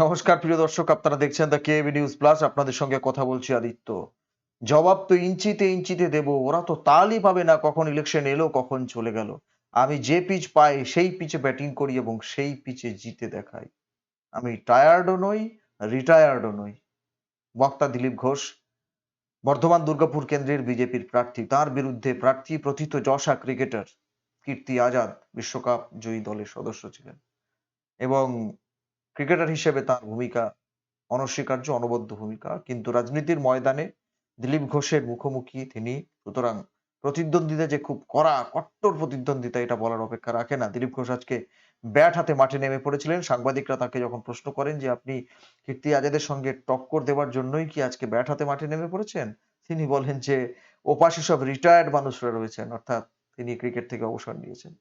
নমস্কার, প্রিয় দর্শক, আপনারা দেখছেন দ্য কেবি নিউজ প্লাস আপনাদের সঙ্গে কথা বলছি আদিত্য। জবাব তো ইঞ্চিতে ইঞ্চিতে দেব, ওরা তো তালই পাবে না কখন ইলেকশন এলো, কখন চলে গেল। আমি যে পিচ পাই, সেই পিচে ব্যাটিং করি এবং সেই পিচে জিতে দেখাই। আমি টায়ার্ডও নই রিটায়ার্ডও নই। বক্তা দিলীপ ঘোষ, বর্ধমান দুর্গাপুর কেন্দ্রের বিজেপির প্রার্থী, তার বিরুদ্ধে প্রার্থী প্রথিত যশা ক্রিকেটার, কীর্তি আজাদ, বিশ্বকাপ জয়ী দলের সদস্য ছিলেন। এবং ক্রিকেটার হিসেবে তার ভূমিকা অনস্বীকার্য, অনবদ্য ভূমিকা। কিন্তু রাজনীতির ময়দানে দিলীপ ঘোষের মুখোমুখি তিনি। সুতরাং প্রতিদ্বন্দ্বিতা যে খুব কড়া, কট্টর প্রতিদ্বন্দ্বিতা এটা বলার অপেক্ষা রাখে না। দিলীপ ঘোষ আজকে ব্যাট হাতে মাঠে নেমে পড়েছিলেন। সাংবাদিকরা তাকে যখন প্রশ্ন করেন যে, আপনি কীর্তি আজাদের সঙ্গে টক্কর দেওয়ার জন্যই কি আজকে ব্যাট হাতে মাঠে নেমে পড়েছেন? তিনি বলেন যে, ওপাশে সব রিটায়ার্ড মানুষরা রয়েছেন। অর্থাৎ তিনি ক্রিকেট থেকে অবসর নিয়েছেন।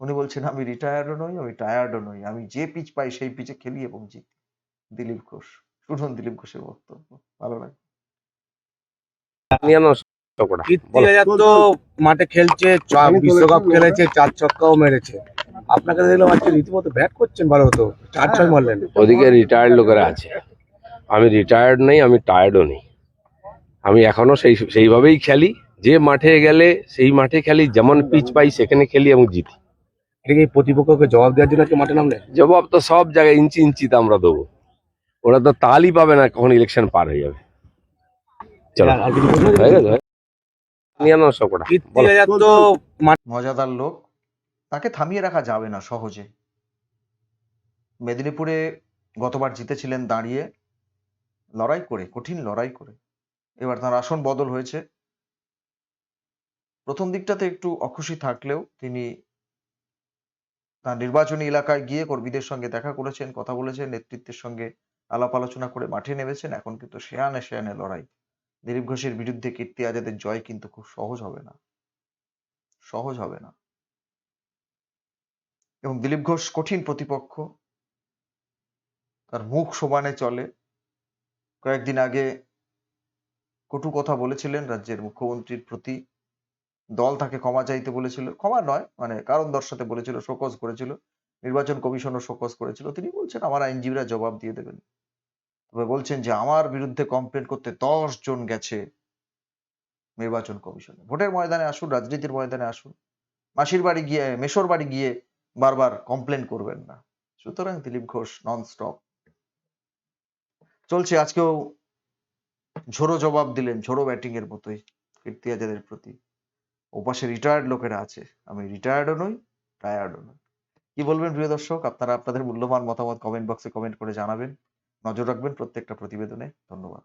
উনি বলছেন আমি রিটায়ার্ডও নই আমি টায়ার্ডও নই। আমি যে পিচ পাই সেই পিচে খেলি এবং জিতি দিলীপ ঘোষ। শুনুন দিলীপ ঘোষের বক্তব্য। ভালো লাগে। তো মাঠে খেলছে বিশ্বকাপ খেলেছে চার ছক্কাও মেরেছে। আপনাকে দেখলাম আজকে রীতিমতো ব্যাট করছেন ভালো হতো চার ছয় মারলেন। ওদিকে রিটায়ার্ড লোকেরা আছে। আমি রিটায়ার্ড নেই আমি টায়ার্ডও নেই। আমি এখনও সেই সেইভাবেই খেলি। যে মাঠে গেলে সেই মাঠে খেলি যেমন পিচ পাই সেখানে খেলি এবং জিতি। এটা কি প্রতিপক্ষকে জবাব দেওয়ার জন্য আজকে মাঠে নামলেন? জবাব তো সব জায়গায় ইঞ্চি ইঞ্চিতে আমরা দেবো। ওরা তো তালই পাবে না কখন ইলেকশন পার হয়ে যাবে। চলো? হয়ে মজাদার লোক তাকে থামিয়ে রাখা যাবে না সহজে। মেদিনীপুরে গতবার জিতেছিলেন দাঁড়িয়ে লড়াই করে কঠিন লড়াই করে। এবার তার আসন বদল হয়েছে। প্রথম দিকটাতে একটু অখুশি থাকলেও তিনি তার নির্বাচনী এলাকায় গিয়ে কর্মীদের সঙ্গে দেখা করেছেন, কথা বলেছেন, নেতৃত্বের সঙ্গে আলাপ আলোচনা করে মাঠে নেমেছেন। এখন কিন্তু শেয়ানে শেয়ানে লড়াই। দিলীপ ঘোষের বিরুদ্ধে কীর্তি আজাদের জয় কিন্তু খুব সহজ হবে না। সহজ হবে না। এবং দিলীপ ঘোষ কঠিন প্রতিপক্ষ। তার মুখ সমানে চলে। কয়েকদিন আগে কটু কথা বলেছিলেন রাজ্যের মুখ্যমন্ত্রীর প্রতি। দল তাকে ক্ষমা চাইতে বলেছিল। ক্ষমা নয় মানে কারণ দর্শাতে বলেছিল, শোকজ করেছিল, নির্বাচন কমিশনও শোকজ করেছিল। তিনি বলছেন, আমার আইনজীবীরা জবাব দিয়ে দেবেন। তবে বলছেন যে, আমার বিরুদ্ধে কমপ্লেন করতে দশ জন গেছে নির্বাচন কমিশনে। ভোটের ময়দানে আসুন, রাজনীতির ময়দানে আসুন। মাসির বাড়ি গিয়ে, মেশোর বাড়ি গিয়ে বারবার কমপ্লেন করবেন না। সুতরাং দিলীপ ঘোষ নন স্টপ চলছে, আজকেও ঝোড়ো জবাব দিলেন, ঝোড়ো ব্যাটিং এর মতোই কীর্তি আজাদের প্রতি। ওপাশে রিটায়ার্ড লোকেরা আছে। আমি রিটায়ার্ডও নই টায়ার্ডও নই। কি বলবেন প্রিয় দর্শক? আপনারা আপনাদের মূল্যবান মতামত কমেন্ট বক্সে কমেন্ট করে জানাবেন। নজর রাখবেন প্রত্যেকটা প্রতিবেদনে। ধন্যবাদ।